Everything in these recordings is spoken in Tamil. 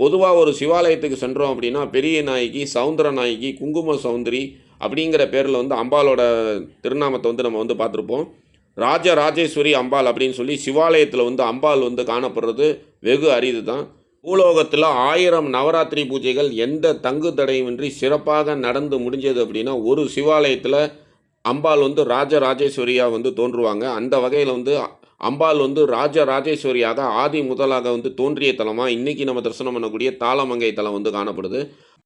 பொதுவாக ஒரு சிவாலயத்துக்கு சென்றோம் அப்படின்னா பெரிய நாயகி சவுந்தர நாயகி குங்கும சௌந்தரி அப்படிங்கிற பேரில் வந்து அம்பாலோட திருநாமத்தை வந்து நம்ம வந்து பார்த்துருப்போம். ராஜ ராஜேஸ்வரி அம்பாள் அப்படின்னு சொல்லி சிவாலயத்தில் வந்து அம்பாள் வந்து காணப்படுறது வெகு அரிது தான். பூலோகத்தில் ஆயிரம் நவராத்திரி பூஜைகள் எந்த தங்கு தடையுமின்றி சிறப்பாக நடந்து முடிஞ்சது அப்படின்னா ஒரு சிவாலயத்தில் அம்பாள் வந்து ராஜ ராஜேஸ்வரியாக வந்து தோன்றுவாங்க. அந்த வகையில் வந்து அம்பாள் வந்து ராஜ ராஜேஸ்வரியாக ஆதி முதலாக வந்து தோன்றிய தலமாக இன்றைக்கி நம்ம தரிசனம் பண்ணக்கூடிய தாளமங்கை தலம் வந்து காணப்படுது.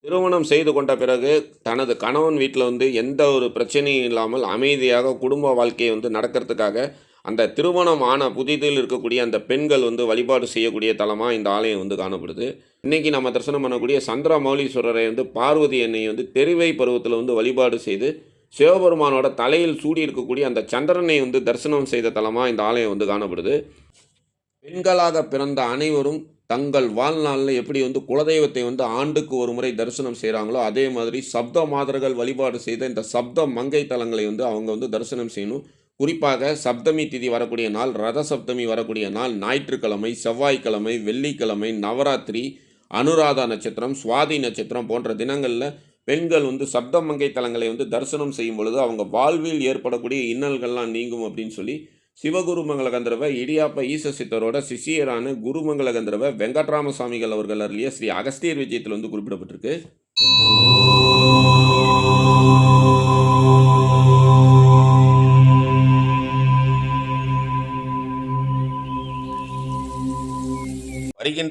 திருமணம் செய்து கொண்ட பிறகு தனது கணவன் வீட்டில் வந்து எந்த ஒரு பிரச்சனையும் இல்லாமல் அமைதியாக குடும்ப வாழ்க்கையை வந்து நடக்கிறதுக்காக அந்த திருமணம் ஆன புதிதில் இருக்கக்கூடிய அந்த பெண்கள் வந்து வழிபாடு செய்யக்கூடிய தலமாக இந்த ஆலயம் வந்து காணப்படுது. இன்றைக்கி நம்ம தரிசனம் பண்ணக்கூடிய சந்திரமௌலீஸ்வரரை வந்து பார்வதி எண்ணெய் வந்து தெரிவை பருவத்தில் வந்து வழிபாடு செய்து சிவபெருமானோட தலையில் சூடி இருக்கக்கூடிய அந்த சந்திரனை வந்து தரிசனம் செய்த தலமாக இந்த ஆலயம் வந்து காணப்படுது. பெண்களாக பிறந்த அனைவரும் தங்கள் வாழ்நாளில் எப்படி வந்து குலதெய்வத்தை வந்து ஆண்டுக்கு ஒரு முறை தரிசனம் செய்கிறாங்களோ அதே மாதிரி சப்த மாதர்கள் வழிபாடு செய்த இந்த சப்த மங்கை தலங்களை வந்து அவங்க வந்து தரிசனம் செய்யணும். குறிப்பாக சப்தமி திதி வரக்கூடிய நாள் ரத சப்தமி வரக்கூடிய நாள் ஞாயிற்றுக்கிழமை செவ்வாய்க்கிழமை வெள்ளிக்கிழமை நவராத்திரி அனுராதா நட்சத்திரம் சுவாதி நட்சத்திரம் போன்ற தினங்களில் பெண்கள் வந்து சப்தமங்கை தலங்களை வந்து தரிசனம் செய்யும் பொழுது அவங்க வாழ்வில் ஏற்படக்கூடிய இன்னல்கள்லாம் நீங்கும் அப்படின்னு சொல்லி சிவகுருமங்கல கந்தரவ இடியாப்ப ஈச சித்தரோட சிஷியரான குருமங்கல கந்தரவ வெங்கட்ராம சுவாமிகள் அவர்கள் அருளிய ஸ்ரீ அகஸ்தியர் விஜயத்தில் வந்து குறிப்பிடப்பட்டிருக்கு.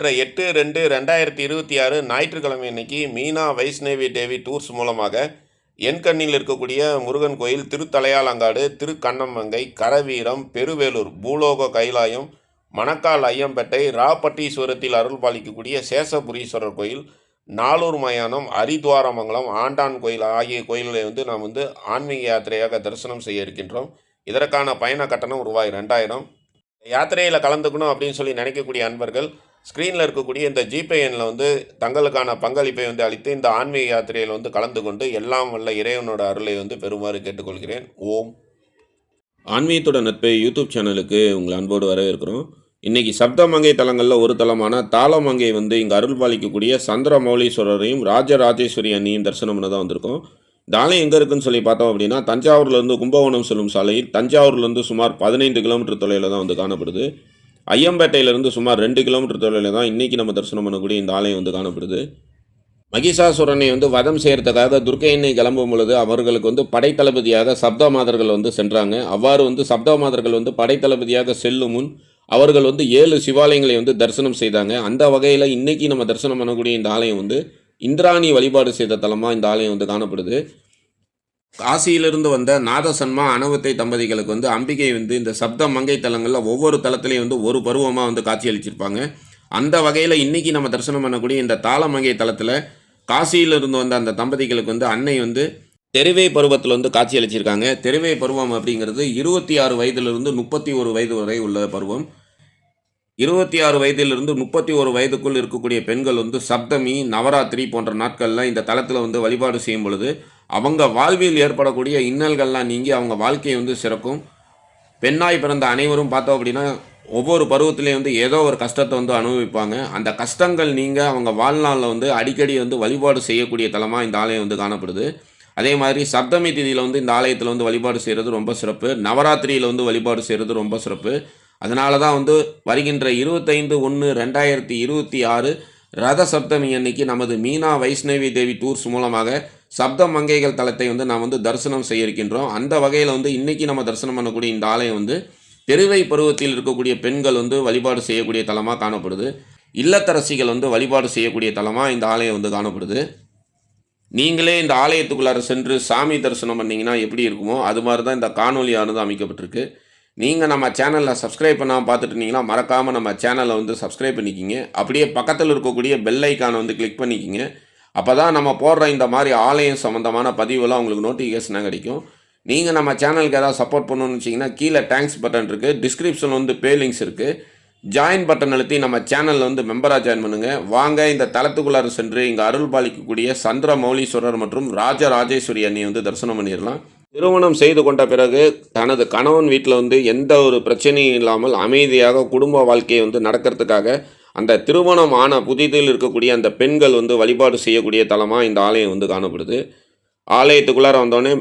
வருகின்ற எட்டு ரெண்டு ரெண்டாயிரத்தி இருபத்தி ஆறு ஞாயிற்றுக்கிழமை அன்னைக்கு மீனா வைஷ்ணவி தேவி டூர்ஸ் மூலமாக எண்கண்ணில் இருக்கக்கூடிய முருகன் கோயில் திருத்தலையாலங்காடு திருக்கண்ணமங்கை கரவீரம் பெருவேலூர் பூலோக கைலாயம் மணக்கால் ஐயம்பேட்டை ராப்பட்டீஸ்வரத்தில் அருள் பாலிக்கக்கூடிய சேஷபுரீஸ்வரர் கோயில் நாலூர் மயானம் ஹரித்வாரமங்கலம் ஆண்டான் கோயில் ஆகிய கோயில்களை வந்து நாம் வந்து ஆன்மீக யாத்திரையாக தரிசனம் செய்ய இருக்கின்றோம். இதற்கான பயண கட்டணம் ரூபாய் ரெண்டாயிரம். யாத்திரையில் கலந்துக்கணும் அப்படின்னு சொல்லி நினைக்கக்கூடிய அன்பர்கள் ஸ்க்ரீனில் இருக்கக்கூடிய இந்த ஜிபே எண்ணில் வந்து தங்களுக்கான பங்களிப்பை வந்து அளித்து இந்த ஆன்மீக யாத்திரையில் வந்து கலந்து கொண்டு எல்லாம் வல்ல இறைவனோட அருளை வந்து பெறுமாறு கேட்டுக்கொள்கிறேன். ஓம். ஆன்மீகத்தோட நட்பை யூடியூப் சேனலுக்கு உங்களை அன்போடு வரவேற்கிறோம். இன்றைக்கி சப்தமங்கை தலங்களில் ஒரு தலமான தாளமங்கை வந்து இங்கே அருள் பாலிக்கக்கூடிய சந்திரமௌலீஸ்வரரையும் ராஜராஜேஸ்வரி அண்ணியும் தரிசனம் பண்ண தான் வந்திருக்கோம். இந்த ஆலயம் எங்கே இருக்குன்னு சொல்லி பார்த்தோம் அப்படின்னா தஞ்சாவூர்லேருந்து கும்பகோணம் செல்லும் சாலையில் தஞ்சாவூர்லேருந்து சுமார் பதினைந்து கிலோமீட்டர் தொலைவில் தான் வந்து காணப்படுது. ஐயம்பேட்டையிலிருந்து சுமார் ரெண்டு கிலோமீட்டர் தொலைவில் தான் இன்றைக்கி நம்ம தரிசனம் பண்ணக்கூடிய இந்த ஆலயம் வந்து காணப்படுது. மகிஷாசுரனை வந்து வதம் செய்கிறதுக்காக துர்க்கையண்ணை கிளம்பும் பொழுது அவர்களுக்கு வந்து படைத்தளபதியாக சப்த மாதர்கள் வந்து சென்றாங்க. அவ்வாறு வந்து சப்த மாதர்கள் வந்து படைத்தளபதியாக செல்லும் முன் அவர்கள் வந்து ஏழு சிவாலயங்களை வந்து தரிசனம் செய்தாங்க. அந்த வகையில் இன்றைக்கி நம்ம தரிசனம் பண்ணக்கூடிய இந்த ஆலயம் வந்து இந்திராணி வழிபாடு செய்த தலமாக இந்த ஆலயம் வந்து காணப்படுது. காசியிலிருந்து வந்த நாதசன்மா அனவத்தை தம்பதிகளுக்கு வந்து அம்பிகை வந்து இந்த சப்த மங்கை தலங்களில் ஒவ்வொரு தலத்திலையும் வந்து ஒரு பருவமாக வந்து காட்சியளிச்சிருப்பாங்க. அந்த வகையில் இன்றைக்கி நம்ம தரிசனம் பண்ணக்கூடிய இந்த தாளமங்கை தலத்தில் காசியிலிருந்து வந்த அந்த தம்பதிகளுக்கு வந்து அன்னை வந்து தெருவை பருவத்தில் வந்து காட்சியளிச்சிருக்காங்க. தெருவை பருவம் அப்படிங்கிறது இருபத்தி ஆறு வயதிலிருந்து முப்பத்தி ஒரு வயது வரை உள்ள பருவம். இருபத்தி ஆறு வயதிலிருந்து முப்பத்தி ஒரு வயதுக்குள் இருக்கக்கூடிய பெண்கள் வந்து சப்தமி நவராத்திரி போன்ற நாட்களில் இந்த தளத்தில் வந்து வழிபாடு செய்யும் பொழுது அவங்க வாழ்வில் ஏற்படக்கூடிய இன்னல்கள்லாம் நீங்கி அவங்க வாழ்க்கையை வந்து சிறக்கும். பெண்ணாய் பிறந்த அனைவரும் பார்த்தோம் அப்படின்னா ஒவ்வொரு பருவத்திலையும் வந்து ஏதோ ஒரு கஷ்டத்தை வந்து அனுபவிப்பாங்க. அந்த கஷ்டங்கள் நீங்கள் அவங்க வாழ்நாளில் வந்து அடிக்கடி வந்து வழிபாடு செய்யக்கூடிய தலமாக இந்த ஆலயம் வந்து காணப்படுது. அதே மாதிரி சப்தமி திதியில் வந்து இந்த ஆலயத்தில் வந்து வழிபாடு செய்கிறது ரொம்ப சிறப்பு. நவராத்திரியில் வந்து வழிபாடு செய்கிறது ரொம்ப சிறப்பு. அதனால தான் வந்து வருகின்ற இருபத்தைந்து ஒன்று ரெண்டாயிரத்தி இருபத்தி ஆறு ரத சப்தமி அன்னைக்கு நமது மீனா வைஷ்ணவி தேவி டூர்ஸ் மூலமாக சப்த மங்கைகள் தலத்தை வந்து நாம் வந்து தரிசனம் செய்ய இருக்கின்றோம் அந்த வகையில் வந்து இன்றைக்கி நம்ம தரிசனம் பண்ணக்கூடிய இந்த ஆலயம் வந்து பெருவை பருவத்தில் இருக்கக்கூடிய பெண்கள் வந்து வழிபாடு செய்யக்கூடிய தலமாக காணப்படுது. இல்லத்தரசிகள் வந்து வழிபாடு செய்யக்கூடிய தலமாக இந்த ஆலயம் வந்து காணப்படுது. நீங்களே இந்த ஆலயத்துக்குள்ளார சென்று சாமி தரிசனம் பண்ணிங்கன்னா எப்படி இருக்குமோ அது மாதிரி தான் இந்த காணொலியானது அமைக்கப்பட்டிருக்கு. நீங்கள் நம்ம சேனலில் சப்ஸ்கிரைப் பண்ணாமல் பார்த்துட்டு இருந்தீங்கன்னா மறக்காமல் நம்ம சேனலை வந்து சப்ஸ்கிரைப் பண்ணிக்கிங்க. அப்படியே பக்கத்தில் இருக்கக்கூடிய பெல் ஐக்கானை வந்து கிளிக் பண்ணிக்கிங்க. அப்போ தான் நம்ம போடுற இந்த மாதிரி ஆலயம் சம்மந்தமான பதிவுலாம் உங்களுக்கு நோட்டிஃபிகேஷனாக கிடைக்கும். நீங்கள் நம்ம சேனலுக்கு ஏதாவது சப்போர்ட் பண்ணணும்னு வச்சிங்கன்னா கீழே தேங்க்ஸ் பட்டன் இருக்குது டிஸ்கிரிப்ஷனில் வந்து பே லிங்க்ஸ் இருக்குது ஜாயின் பட்டன் அழுத்தி நம்ம சேனலில் வந்து மெம்பராக ஜாயின் பண்ணுங்கள் வாங்க இந்த தளத்துக்குள்ளார சென்று இங்கே அருள் பாலிக்கக்கூடிய சந்திர மௌலீஸ்வரர் மற்றும் ராஜராஜேஸ்வரி அண்ணியை வந்து தரிசனம் பண்ணிடலாம். திருமணம் செய்து கொண்ட பிறகு தனது கணவன் வீட்டில் வந்து எந்த ஒரு பிரச்சனையும் இல்லாமல் அமைதியாக குடும்ப வாழ்க்கையை வந்து நடக்கிறதுக்காக அந்த திருமணம் ஆன புதிதில் இருக்கக்கூடிய அந்த பெண்கள் வந்து வழிபாடு செய்யக்கூடிய தலமாக இந்த ஆலயம் வந்து காணப்படுது. ஆலயத்துக்குள்ளார வந்தோடனே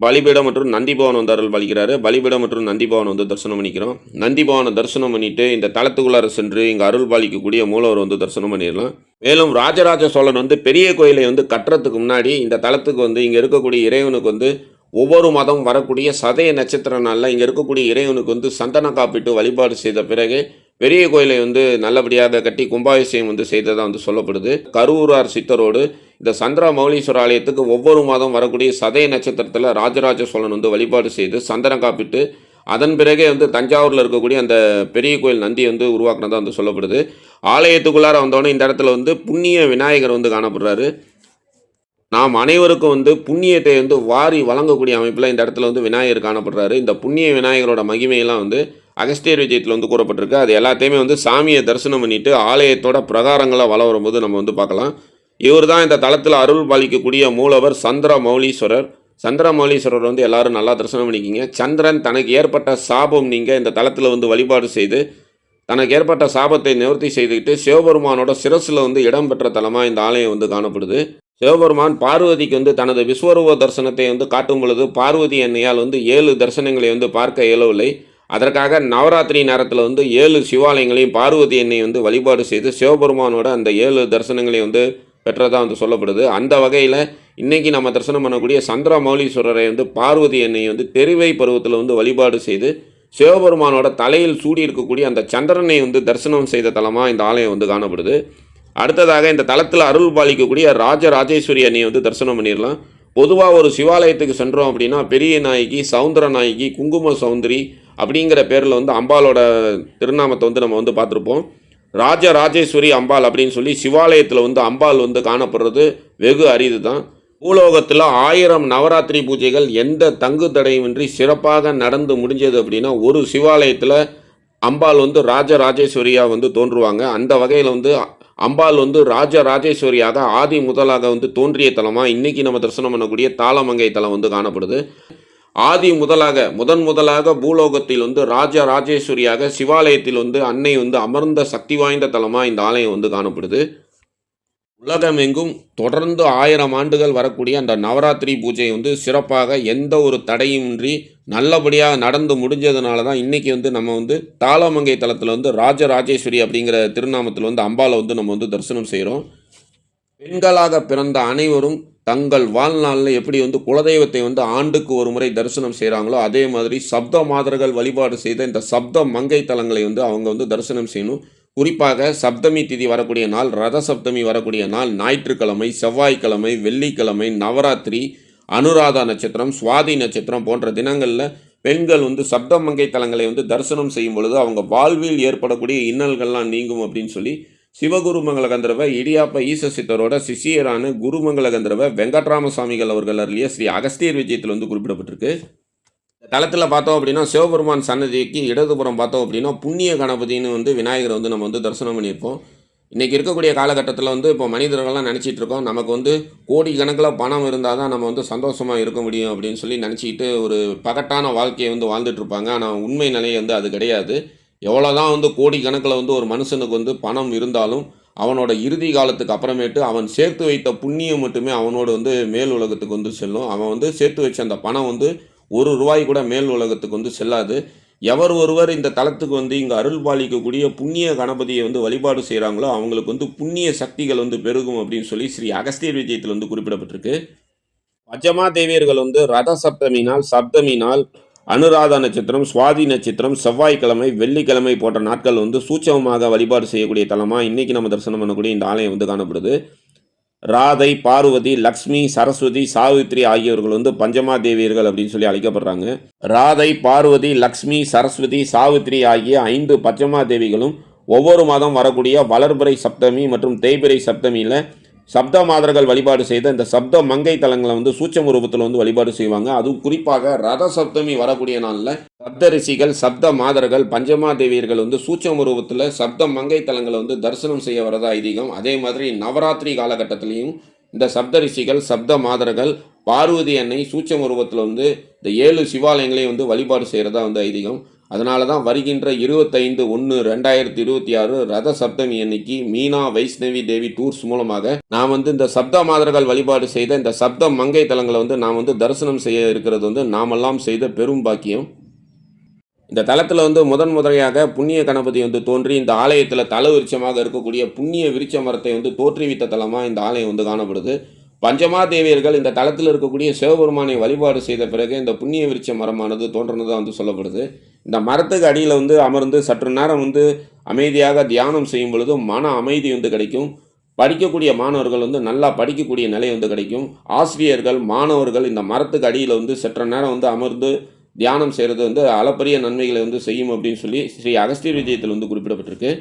பலிபீடம் மற்றும் நந்திபவன் வந்து அருள் பலிக்கிறாரு. பலிபீடம் மற்றும் நந்திபவன் வந்து தரிசனம் பண்ணிக்கிறோம். நந்திபவனை தரிசனம் பண்ணிட்டு இந்த தளத்துக்குள்ளார சென்று இங்கே அருள் பாலிக்கக்கூடிய மூலவர் வந்து தரிசனம் பண்ணிடலாம். மேலும் ராஜராஜ சோழன் வந்து பெரிய கோயிலை வந்து கட்டுறதுக்கு முன்னாடி இந்த தளத்துக்கு வந்து இங்கே இருக்கக்கூடிய இறைவனுக்கு வந்து ஒவ்வொரு மாதம் வரக்கூடிய சதய நட்சத்திர நாளில் இங்கே இருக்கக்கூடிய இறைவனுக்கு வந்து சந்தன காப்பிட்டு வழிபாடு செய்த பிறகு பெரிய கோயிலை வந்து நல்லபடியாக கட்டி கும்பாபிஷேகம் வந்து செய்ததாக வந்து சொல்லப்படுது. கரூரார் சித்தரோடு இந்த சந்திர மௌலீஸ்வர ஆலயத்துக்கு ஒவ்வொரு மாதம் வரக்கூடிய சதய நட்சத்திரத்தில் ராஜராஜ சோழன் வந்து வழிபாடு செய்து சந்திரன் காப்பிட்டு அதன் பிறகே வந்து தஞ்சாவூரில் இருக்கக்கூடிய அந்த பெரிய கோயில் நந்தி வந்து உருவாக்குனதாக வந்து சொல்லப்படுது. ஆலயத்துக்குள்ளார வந்தோடனே இந்த இடத்துல வந்து புண்ணிய விநாயகர் வந்து காணப்படுறாரு. நாம் அனைவருக்கும் வந்து புண்ணியத்தை வந்து வாரி வழங்கக்கூடிய அமைப்பில் இந்த இடத்துல வந்து விநாயகர் காணப்படுறாரு. இந்த புண்ணிய விநாயகரோட மகிமையெல்லாம் வந்து அகஸ்தியர் விஜயத்தில் வந்து கூறப்பட்டிருக்கு. அது எல்லாத்தையுமே வந்து சாமியை தரிசனம் பண்ணிட்டு ஆலயத்தோட பிரகாரங்களை வள வரும்போது நம்ம வந்து பார்க்கலாம். இவர் தான் இந்த தளத்தில் அருள் பாலிக்கக்கூடிய மூலவர் சந்திர மௌலீஸ்வரர் சந்திர மௌலீஸ்வரர் வந்து எல்லாரும் நல்லா தரிசனம் பண்ணிக்கிங்க. சந்திரன் தனக்கு ஏற்பட்ட சாபம் நீங்கள் இந்த தளத்தில் வந்து வழிபாடு செய்து தனக்கு ஏற்பட்ட சாபத்தை நிவர்த்தி செய்துக்கிட்டு சிவபெருமானோட சிரசில் வந்து இடம்பெற்ற தலமாக இந்த ஆலயம் வந்து காணப்படுது. சிவபெருமான் பார்வதிக்கு வந்து தனது விஸ்வரூப தரிசனத்தை வந்து காட்டும் பொழுது பார்வதி என்னையால் வந்து ஏழு தரிசனங்களை வந்து பார்க்க இயலவில்லை. அதற்காக நவராத்திரி நேரத்தில் வந்து ஏழு சிவாலயங்களையும் பார்வதி எண்ணெய் வந்து வழிபாடு செய்து சிவபெருமானோட அந்த ஏழு தரிசனங்களையும் வந்து பெற்றதாக வந்து சொல்லப்படுது. அந்த வகையில் இன்றைக்கி நம்ம தரிசனம் பண்ணக்கூடிய சந்திர மௌலீஸ்வரரை வந்து பார்வதி எண்ணெய் வந்து தெரிவை பருவத்தில் வந்து வழிபாடு செய்து சிவபெருமானோட தலையில் சூடி இருக்கக்கூடிய அந்த சந்திரனை வந்து தரிசனம் செய்த தலமாக இந்த ஆலயம் வந்து காணப்படுது. அடுத்ததாக இந்த தலத்தில் அருள் பாலிக்கக்கூடிய ராஜராஜேஸ்வரி அன்னையை வந்து தரிசனம் பண்ணிடலாம். பொதுவாக ஒரு சிவாலயத்துக்கு சென்றோம் அப்படின்னா பெரிய நாயகி சவுந்தர நாயகி குங்கும சௌந்தரி அப்படிங்கிற பேரில் வந்து அம்பாலோட திருநாமத்தை வந்து நம்ம வந்து பார்த்துருப்போம். ராஜ ராஜேஸ்வரி அம்பாள் அப்படின்னு சொல்லி சிவாலயத்தில் வந்து அம்பாள் வந்து காணப்படுறது வெகு அரிது தான். பூலோகத்தில் ஆயிரம் நவராத்திரி பூஜைகள் எந்த தங்கு தடையுமின்றி சிறப்பாக நடந்து முடிஞ்சது அப்படின்னா ஒரு சிவாலயத்தில் அம்பாள் வந்து ராஜராஜேஸ்வரியாக வந்து தோன்றுவாங்க. அந்த வகையில் வந்து அம்பாள் வந்து ராஜராஜேஸ்வரியாக ஆதி முதலாக வந்து தோன்றிய தலமாக இன்றைக்கி நம்ம தரிசனம் பண்ணக்கூடிய தாளமங்கை தலம் வந்து காணப்படுது. ஆதி முதலாக முதன் முதலாக பூலோகத்தில் வந்து ராஜ ராஜேஸ்வரியாக சிவாலயத்தில் வந்து அன்னை வந்து அமர்ந்த சக்தி வாய்ந்த தலமாக இந்த ஆலயம் வந்து காணப்படுது. உலகமெங்கும் தொடர்ந்து ஆயிரம் ஆண்டுகள் வரக்கூடிய அந்த நவராத்திரி பூஜை வந்து சிறப்பாக எந்த ஒரு தடையுமின்றி நல்லபடியாக நடந்து முடிஞ்சதுனால தான் இன்றைக்கி வந்து நம்ம வந்து தாளமங்கை தலத்தில் வந்து ராஜராஜேஸ்வரி அப்படிங்கிற திருநாமத்தில் வந்து அம்பாவை வந்து நம்ம வந்து தரிசனம் செய்கிறோம் பெண்களாக பிறந்த அனைவரும் தங்கள் வாழ்நாளில் எப்படி வந்து குலதெய்வத்தை வந்து ஆண்டுக்கு ஒரு முறை தரிசனம் செய்கிறாங்களோ அதே மாதிரி சப்த மாதர்கள் வழிபாடு செய்த இந்த சப்த மங்கை தலங்களை வந்து அவங்க வந்து தரிசனம் செய்யணும். குறிப்பாக சப்தமி திதி வரக்கூடிய நாள் ரத சப்தமி வரக்கூடிய நாள் ஞாயிற்றுக்கிழமை செவ்வாய்க்கிழமை வெள்ளிக்கிழமை நவராத்திரி அனுராதா நட்சத்திரம் சுவாதி நட்சத்திரம் போன்ற தினங்களில் பெண்கள் வந்து சப்த மங்கை தலங்களை வந்து தரிசனம் செய்யும் பொழுது அவங்க வாழ்வில் ஏற்படக்கூடிய இன்னல்கள்லாம் நீங்கும் அப்படின்னு சொல்லி சிவகுருமங்கல கந்தரவ இடியாப்ப ஈச சித்தரோட சிஷியரான குருமங்கல கந்தரவ வெங்கட்ராம சுவாமிகள் அவர்கள் அருளிய ஸ்ரீ அகஸ்தியர் விஜயத்தில் வந்து குறிப்பிடப்பட்டிருக்கு. தளத்தில் பார்த்தோம் அப்படின்னா சிவபெருமான் சன்னதிக்கு இடதுபுறம் பார்த்தோம் அப்படின்னா புண்ணிய கணபதினு வந்து விநாயகரை வந்து நம்ம வந்து தரிசனம் பண்ணியிருப்போம். இன்றைக்கி இருக்கக்கூடிய காலகட்டத்தில் வந்து இப்போ மனிதர்கள்லாம் நினச்சிட்டு இருக்கோம். நமக்கு வந்து கோடி கணக்கில் பணம் இருந்தால் தான் நம்ம வந்து சந்தோஷமாக இருக்க முடியும் அப்படின்னு சொல்லி நினச்சிக்கிட்டு ஒரு பகட்டான வாழ்க்கையை வந்து வாழ்ந்துட்டு இருப்பாங்க. ஆனால் உண்மை நிலை வந்து அது கிடையாது. எவ்வளோ தான் வந்து கோடி கணக்கில் வந்து ஒரு மனுஷனுக்கு வந்து பணம் இருந்தாலும் அவனோட இறுதி காலத்துக்கு அப்புறமேட்டு அவன் சேர்த்து வைத்த புண்ணியம் மட்டுமே அவனோட வந்து மேல் உலகத்துக்கு வந்து செல்லும். அவன் வந்து சேர்த்து வச்ச அந்த பணம் வந்து ஒரு ரூபாய் கூட மேல் உலகத்துக்கு வந்து செல்லாது. எவர் ஒருவர் இந்த தளத்துக்கு வந்து இங்கே அருள் பாலிக்கக்கூடிய புண்ணிய கணபதியை வந்து வழிபாடு செய்கிறாங்களோ அவங்களுக்கு வந்து புண்ணிய சக்திகள் வந்து பெருகும் அப்படின்னு சொல்லி ஸ்ரீ அகஸ்தியர் விஜயத்தில் வந்து குறிப்பிடப்பட்டிருக்கு. பஜமா தேவியர்கள் வந்து ரத சப்தமி நாள் சப்தமி நாள் அனுராதா நட்சத்திரம் சுவாதி நட்சத்திரம் செவ்வாய்க்கிழமை வெள்ளிக்கிழமை போன்ற நாட்கள் வந்து சூட்சமமாக வழிபாடு செய்யக்கூடிய தலமாக இன்றைக்கி நம்ம தரிசனம் பண்ணக்கூடிய இந்த ஆலயம் வந்து காணப்படுது. ராதை பார்வதி லக்ஷ்மி சரஸ்வதி சாவித்ரி ஆகியோர்கள் வந்து பஞ்சமா தேவியர்கள் அப்படின்னு சொல்லி அழைக்கப்படுறாங்க. ராதை பார்வதி லக்ஷ்மி சரஸ்வதி சாவித்ரி ஆகிய ஐந்து பஞ்சமா தேவிகளும் ஒவ்வொரு மாதம் வரக்கூடிய வளர்பிறை சப்தமி மற்றும் தேய்பிறை சப்தமியில் சப்த மாதர்கள் வழிபாடு செய்த இந்த சப்த மங்கை தலங்களை வந்து சூட்சம ரூபத்தில் வந்து வழிபாடு செய்வாங்க. அதுவும் குறிப்பாக ரத சப்தமி வரக்கூடிய நாளில் சப்த ரிஷிகள் சப்த மாதர்கள் பஞ்சமா தேவியர்கள் வந்து சூட்சம ரூபத்தில் சப்த மங்கை தலங்களை வந்து தரிசனம் செய்ய வரதா ஐதீகம். அதே மாதிரி நவராத்திரி காலகட்டத்திலையும் இந்த சப்த ரிஷிகள் சப்த மாதர்கள் பார்வதி அன்னை சூட்சம ரூபத்தில் வந்து இந்த ஏழு சிவாலயங்களையும் வந்து வழிபாடு செய்கிறதா வந்து ஐதீகம். அதனால தான் வருகின்ற இருபத்தைந்து ஒன்று ரெண்டாயிரத்தி இருபத்தி ஆறு ரத சப்தமி அன்னைக்கு மீனா வைஷ்ணவி தேவி டூர்ஸ் மூலமாக நான் வந்து இந்த சப்த மாதர்கள் வழிபாடு செய்த இந்த சப்த மங்கை தலங்களை வந்து நான் வந்து தரிசனம் செய்ய இருக்கிறது வந்து நாமெல்லாம் செய்த பெரும் பாக்கியம். இந்த தலத்தில் வந்து முதன் முதலையாக புண்ணிய கணபதி வந்து தோன்றி இந்த ஆலயத்தில் தல விருட்சமாக இருக்கக்கூடிய புண்ணிய விருட்ச மரத்தை வந்து தோற்றுவித்த தலமாக இந்த ஆலயம் வந்து காணப்படுது. பஞ்சமாதேவியர்கள் இந்த தளத்தில் இருக்கக்கூடிய சிவபெருமானை வழிபாடு செய்த பிறகு இந்த புண்ணிய விருட்ச மரமானது தோன்றினதாக வந்து சொல்லப்படுது. இந்த மரத்துக்கு அடியில் வந்து அமர்ந்து சற்று நேரம் வந்து அமைதியாக தியானம் செய்யும் பொழுது மன அமைதி வந்து கிடைக்கும். படிக்கக்கூடிய மாணவர்கள் வந்து நல்லா படிக்கக்கூடிய நிலை வந்து கிடைக்கும். ஆசிரியர்கள் மாணவர்கள் இந்த மரத்துக்கு அடியில் வந்து சற்று நேரம் வந்து அமர்ந்து தியானம் செய்கிறது வந்து அளப்பரிய நன்மைகளை வந்து செய்யும் அப்படின்னு சொல்லி ஸ்ரீ அகஸ்தியர் விஜயத்தில் வந்து குறிப்பிடப்பட்டிருக்கு.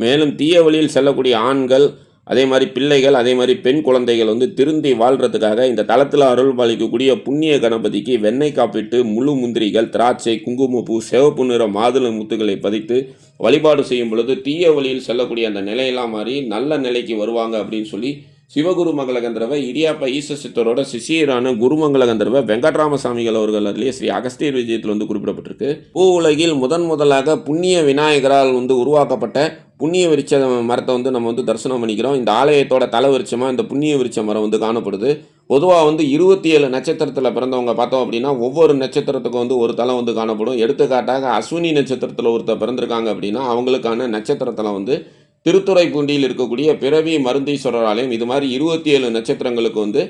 மேலும் தீய வழியில் செல்லக்கூடிய ஆண்கள் அதே மாதிரி பிள்ளைகள் அதே மாதிரி பெண் குழந்தைகள் வந்து திருந்தி வாழ்கிறதுக்காக இந்த தளத்தில் அருள் பாலிக்கக்கூடிய புண்ணிய கணபதிக்கு வெண்ணெய் காப்பிட்டு முழு முந்திரிகள் திராட்சை குங்குமப்பூ சிவப்பு நிற மாதுளை முத்துக்களை பதித்து வழிபாடு செய்யும் பொழுது தீய வழியில் செல்லக்கூடிய அந்த நிலையெல்லாம் மாறி நல்ல நிலைக்கு வருவாங்க அப்படின்னு சொல்லி சிவகுரு மங்களகந்தரவ இடியாப்ப ஈச சித்தரோட சிஷியரான குருமங்களகந்தரவ வெங்கட்ராமசாமிகள் அவர்கள் அருளிய ஸ்ரீ அகஸ்தியர் விஜயத்தில் வந்து குறிப்பிடப்பட்டிருக்கு. பூ உலகில் முதன் முதலாக புண்ணிய விநாயகரால் வந்து உருவாக்கப்பட்ட புண்ணிய விருட்ச மரத்தை வந்து நம்ம வந்து தரிசனம் பண்ணிக்கிறோம். இந்த ஆலயத்தோட தலை விருட்சமாக இந்த புண்ணிய விருட்ச மரம் வந்து காணப்படுது. பொதுவாக வந்து இருபத்தி ஏழு நட்சத்திரத்தில் பிறந்தவங்க பார்த்தோம் அப்படின்னா ஒவ்வொரு நட்சத்திரத்துக்கும் வந்து ஒரு தலை வந்து காணப்படும். எடுத்துக்காட்டாக அஸ்வினி நட்சத்திரத்தில் ஒருத்தர் பிறந்திருக்காங்க அப்படின்னா அவங்களுக்கான நட்சத்திரத்தில் வந்து திருத்துறைப்பூண்டியில் இருக்கக்கூடிய பிறவி மருந்தீஸ்வரர் ஆலயம் இது மாதிரி இருபத்தி ஏழு நட்சத்திரங்களுக்கு வந்து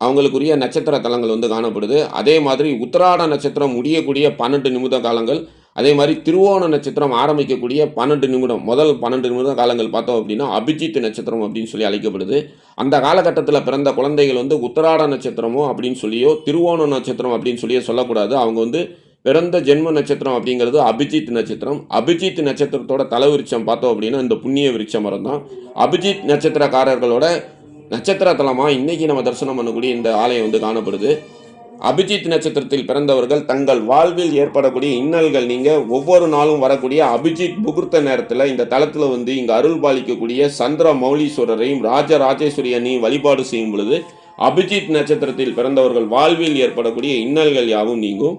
அவங்களுக்குரிய நட்சத்திர தலங்கள் வந்து காணப்படுது. அதே மாதிரி உத்தராட நட்சத்திரம் முடியக்கூடிய பன்னெண்டு நிமிட காலங்கள் அதே மாதிரி திருவோண நட்சத்திரம் ஆரம்பிக்கக்கூடிய பன்னெண்டு நிமிடம் முதல் பன்னெண்டு நிமிட காலங்கள் பார்த்தோம் அப்படின்னா அபிஜித் நட்சத்திரம் அப்படின்னு சொல்லி அழைக்கப்படுது. அந்த காலகட்டத்தில் பிறந்த குழந்தைகள் வந்து உத்தராட நட்சத்திரமோ அப்படின்னு சொல்லியோ திருவோண நட்சத்திரம் அப்படின்னு சொல்லியோ சொல்லக்கூடாது. அவங்க வந்து பிறந்த ஜென்ம நட்சத்திரம் அப்படிங்கிறது அபிஜித் நட்சத்திரம். அபிஜித் நட்சத்திரத்தோட தலைவிருச்சம் பார்த்தோம் அப்படின்னா இந்த புண்ணிய விருட்ச மரம் தான் அபிஜித் நட்சத்திரக்காரர்களோட நட்சத்திர தலமாக இன்றைக்கி நம்ம தரிசனம் பண்ணக்கூடிய இந்த ஆலயம் வந்து காணப்படுது. அபிஜித் நட்சத்திரத்தில் பிறந்தவர்கள் தங்கள் வாழ்வில் ஏற்படக்கூடிய இன்னல்கள் நீங்கள் ஒவ்வொரு நாளும் வரக்கூடிய அபிஜித் முகூர்த்த நேரத்தில் இந்த தளத்தில் வந்து இங்கே அருள் பாலிக்கக்கூடிய சந்திர மௌலீஸ்வரரையும் ராஜராஜேஸ்வரியனையும் வழிபாடு செய்யும் பொழுது அபிஜித் நட்சத்திரத்தில் பிறந்தவர்கள் வாழ்வில் ஏற்படக்கூடிய இன்னல்கள் யாவும் நீங்கும்.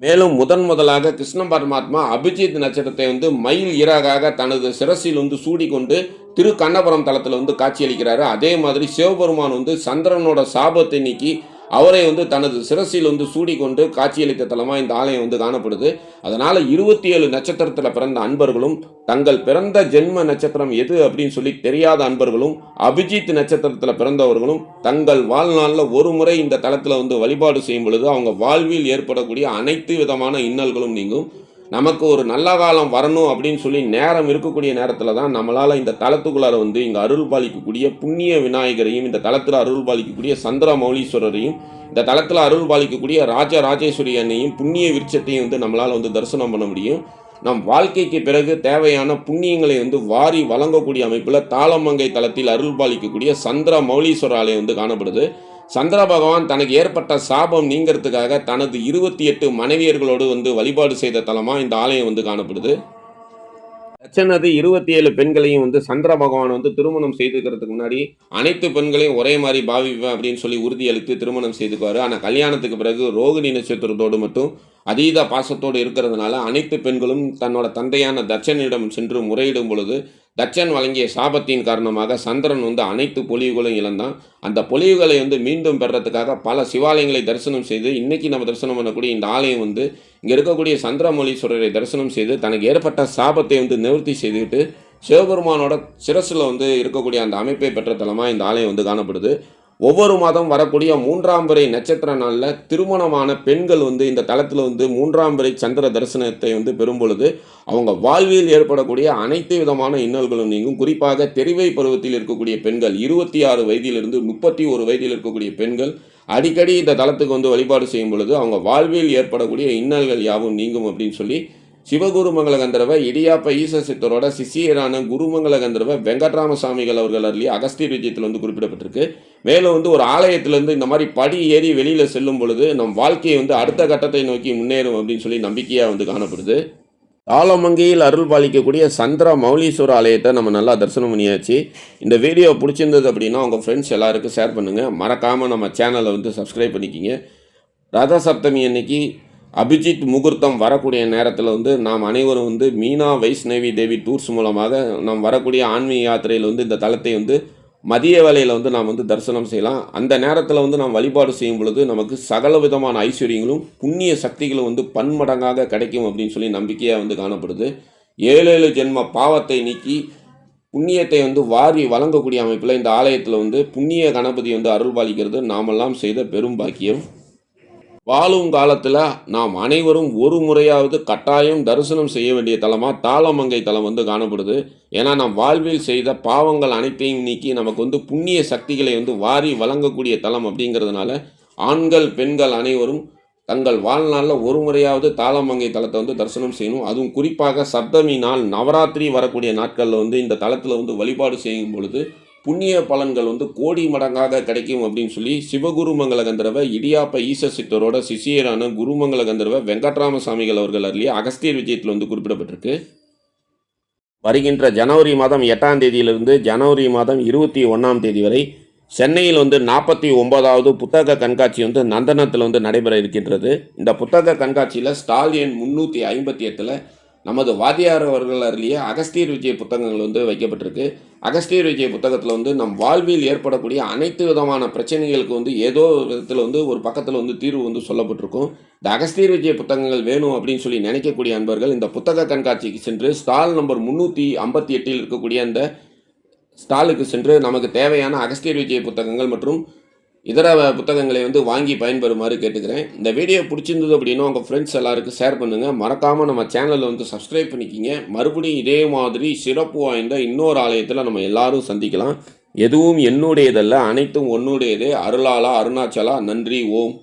மேலும் முதன் முதலாக கிருஷ்ண பரமாத்மா அபிஜித் நட்சத்திரத்தை வந்து மயில் இறகாக தனது சிரசில் வந்து சூடிக்கொண்டு திரு கண்ணபுரம் தளத்தில் வந்து காட்சியளிக்கிறாரு. அதே மாதிரி சிவபெருமான் வந்து சந்திரனோட சாபத்தை நீக்கி அவரை வந்து தனது சிரசில் வந்து சூடிக்கொண்டு காட்சியளித்த தலமாக இந்த ஆலயம் வந்து காணப்படுது. அதனால் இருபத்தி ஏழு நட்சத்திரத்தில் பிறந்த அன்பர்களும் தங்கள் பிறந்த ஜென்ம நட்சத்திரம் எது அப்படின்னு சொல்லி தெரியாத அன்பர்களும் அபிஜித் நட்சத்திரத்தில் பிறந்தவர்களும் தங்கள் வாழ்நாளில் ஒரு முறை இந்த தளத்தில் வந்து வழிபாடு செய்யும் பொழுது அவங்க வாழ்வில் ஏற்படக்கூடிய அனைத்து விதமான இன்னல்களும் நீங்கும். நமக்கு ஒரு நல்ல காலம் வரணும் அப்படின்னு சொல்லி நேரம் இருக்கக்கூடிய நேரத்தில் தான் நம்மளால் இந்த தளத்துக்குள்ளார வந்து இங்கே அருள் பாலிக்கக்கூடிய புண்ணிய விநாயகரையும் இந்த தளத்தில் அருள் பாலிக்கக்கூடிய சந்திர மௌலீஸ்வரரையும் இந்த தளத்தில் அருள் பாலிக்கக்கூடிய ராஜ ராஜேஸ்வரி அன்னையும் புண்ணிய விருட்சத்தையும் வந்து நம்மளால் வந்து தரிசனம் பண்ண முடியும். நம் வாழ்க்கைக்கு பிறகு தேவையான புண்ணியங்களை வந்து வாரி வழங்கக்கூடிய அமைப்பில் தாளமங்கை தளத்தில் அருள் பாலிக்கக்கூடிய சந்திர மௌலீஸ்வர ஆலயம் வந்து காணப்படுது. சந்திர பகவான் தனக்கு ஏற்பட்ட சாபம் நீங்கிறதுக்காக தனது இருபத்தி எட்டு மனைவியர்களோடு வந்து வழிபாடு செய்த தலமாக இந்த ஆலயம் வந்து காணப்படுது. தட்சனது இருபத்தி ஏழு பெண்களையும் வந்து சந்திர பகவான் வந்து திருமணம் செய்துக்கிறதுக்கு முன்னாடி அனைத்து பெண்களையும் ஒரே மாதிரி பாவிப்பேன் அப்படின்னு சொல்லி உறுதியளித்து திருமணம் செய்துக்குவார். ஆனால் கல்யாணத்துக்கு பிறகு ரோகிணி நட்சத்திரத்தோடு மட்டும் அதீத பாசத்தோடு இருக்கிறதுனால அனைத்து பெண்களும் தன்னோட தந்தையான தட்சனிடம் சென்று முறையிடும் பொழுது தட்சன் வழங்கிய சாபத்தின் காரணமாக சந்திரன் வந்து அனைத்து பொலிவுகளும் இழந்தான். அந்த பொலிவுகளை வந்து மீண்டும் பெறத்துக்காக பல சிவாலயங்களை தரிசனம் செய்து இன்னைக்கு நம்ம தரிசனம் பண்ணக்கூடிய இந்த ஆலயம் வந்து இங்கே இருக்கக்கூடிய சந்திரமொழீஸ்வரரை தரிசனம் செய்து தனக்கு ஏற்பட்ட சாபத்தை வந்து நிவர்த்தி செய்துவிட்டு சிவபெருமானோட சிரசில் வந்து இருக்கக்கூடிய அந்த அமைப்பை பெற்ற தலமாக இந்த ஆலயம் வந்து காணப்படுது. ஒவ்வொரு மாதம் வரக்கூடிய மூன்றாம் பிறை நட்சத்திர நாளில் திருமணமான பெண்கள் வந்து இந்த தளத்தில் வந்து மூன்றாம் பிறை சந்திர தரிசனத்தை வந்து பெறும் பொழுது அவங்க வாழ்வில் ஏற்படக்கூடிய அனைத்து விதமான இன்னல்களும் நீங்கும். குறிப்பாக தெரிவை பருவத்தில் இருக்கக்கூடிய பெண்கள் இருபத்தி ஆறு வயதிலிருந்து முப்பத்தி ஒரு வயதில் இருக்கக்கூடிய பெண்கள் அடிக்கடி இந்த தளத்துக்கு வந்து வழிபாடு செய்யும் பொழுது அவங்க வாழ்வில் ஏற்படக்கூடிய இன்னல்கள் யாவும் நீங்கும் அப்படின்னு சொல்லி சிவகுருமங்கல கந்தரவ இடியாப்ப ஈச சித்தரோட சிஷியரான குருமங்கல கந்தரவ வெங்கட்ராமசாமிகள் அவர்கள் அருளி அகஸ்தியர் விஜயத்தில் வந்து குறிப்பிடப்பட்டிருக்கு. மேலும் வந்து ஒரு ஆலயத்திலேருந்து இந்த மாதிரி படி ஏறி வெளியில் செல்லும் பொழுது நம் வாழ்க்கையை வந்து அடுத்த கட்டத்தை நோக்கி முன்னேறும் அப்படின்னு சொல்லி நம்பிக்கையாக வந்து காணப்படுது. ஆலமங்கையில் அருள் பாலிக்கக்கூடிய சந்திர மௌலீஸ்வர ஆலயத்தை நம்ம நல்லா தரிசனம் பண்ணியாச்சு. இந்த வீடியோ பிடிச்சிருந்தது அப்படின்னா உங்கள் ஃப்ரெண்ட்ஸ் எல்லாருக்கும் ஷேர் பண்ணுங்கள் மறக்காமல் நம்ம சேனலை வந்து சப்ஸ்கிரைப் பண்ணிக்கிங்க. ரத சப்தமி அன்னைக்கு அபிஜித் முகூர்த்தம் வரக்கூடிய நேரத்தில் வந்து நாம் அனைவரும் வந்து மீனா வைஷ்ணவி தேவி டூர்ஸ் மூலமாக நாம் வரக்கூடிய ஆன்மீக யாத்திரையில் வந்து இந்த தலத்தை வந்து மதிய வேலையில் வந்து நாம் வந்து தரிசனம் செய்யலாம். அந்த நேரத்தில் வந்து நாம் வழிபாடு செய்யும் பொழுது நமக்கு சகல விதமான ஐஸ்வர்யங்களும் புண்ணிய சக்திகளும் வந்து பன்மடங்காக கிடைக்கும் அப்படின்னு சொல்லி நம்பிக்கையாக வந்து காணப்படுது. ஏழு ஏழு ஜென்ம பாவத்தை நீக்கி புண்ணியத்தை வந்து வாரி வழங்கக்கூடிய அமைப்பில் இந்த ஆலயத்தில் வந்து புண்ணிய கணபதி வந்து அருள்பாலிக்கிறது நாமெல்லாம் செய்த பெரும் பாக்கியம். வாழும் காலத்தில் நாம் அனைவரும் ஒரு முறையாவது கட்டாயம் தரிசனம் செய்ய வேண்டிய தலமாக தாளமங்கை தலம் வந்து காணப்படுது. ஏன்னா நாம் வாழ்வில் செய்த பாவங்கள் அனைத்தையும் நீக்கி நமக்கு வந்து புண்ணிய சக்திகளை வந்து வாரி வழங்கக்கூடிய தலம் அப்படிங்கிறதுனால ஆண்கள் பெண்கள் அனைவரும் தங்கள் வாழ்நாளில் ஒரு முறையாவது தாளமங்கை தலத்தை வந்து தரிசனம் செய்யணும். அதுவும் குறிப்பாக சப்தமி நாள் நவராத்திரி வரக்கூடிய நாட்களில் வந்து இந்த தலத்தில் வந்து வழிபாடு செய்யும் பொழுது புண்ணிய பலன்கள் வந்து கோடி மடங்காக கிடைக்கும் அப்படின்னு சொல்லி சிவகுருமங்கல கந்தரவ இடியாப்ப ஈச சித்தரோட சிஷியரான குருமங்கல கந்தரவ வெங்கட்ராம சாமிகள் அவர்கள் அருளிய அகஸ்தியர் விஜயத்தில் வந்து குறிப்பிடப்பட்டிருக்கு. வருகின்ற ஜனவரி மாதம் எட்டாம் தேதியிலிருந்து ஜனவரி மாதம் இருபத்தி ஒன்றாம் தேதி வரை சென்னையில் வந்து நாற்பத்தி ஒன்பதாவது புத்தக கண்காட்சி வந்து நந்தனத்தில் வந்து நடைபெற இருக்கின்றது. இந்த புத்தக கண்காட்சியில் ஸ்டால் எண் முந்நூற்றி ஐம்பத்தி எட்டில் நமது வாத்தியார் அவர்கள் அருளிய அகஸ்தியர் விஜய் புத்தகங்கள் வந்து வைக்கப்பட்டிருக்கு. அகஸ்தியர் விஜய் புத்தகத்தில் வந்து நம் வாழ்வில் ஏற்படக்கூடிய அனைத்து விதமான பிரச்சனைகளுக்கு வந்து ஏதோ விதத்தில் வந்து ஒரு பக்கத்தில் வந்து தீர்வு வந்து சொல்லப்பட்டிருக்கும். இந்த அகஸ்தியர் விஜய் புத்தகங்கள் வேணும் அப்படின்னு சொல்லி நினைக்கக்கூடிய அன்பர்கள் இந்த புத்தக கண்காட்சிக்கு சென்று ஸ்டால் நம்பர் முந்நூற்றி ஐம்பத்தி எட்டில் இருக்கக்கூடிய அந்த ஸ்டாலுக்கு சென்று நமக்கு தேவையான அகஸ்தியர் விஜய் புத்தகங்கள் மற்றும் இதர புத்தகங்களை வந்து வாங்கி பயன்பெறுமாறு கேட்டுக்கிறேன். இந்த வீடியோ பிடிச்சிருந்தது அப்படின்னா உங்கள் ஃப்ரெண்ட்ஸ் எல்லாருக்கும் ஷேர் பண்ணுங்கள் மறக்காமல் நம்ம சேனலில் வந்து சப்ஸ்கிரைப் பண்ணிக்கிங்க. மறுபடியும் இதே மாதிரி சிறப்பு வாய்ந்த இன்னொரு ஆலயத்தில் நம்ம எல்லாரும் சந்திக்கலாம். எதுவும் என்னுடையதல்ல அனைத்தும் உன்னுடையது. அருளாலா அருணாச்சலா நன்றி ஓம்.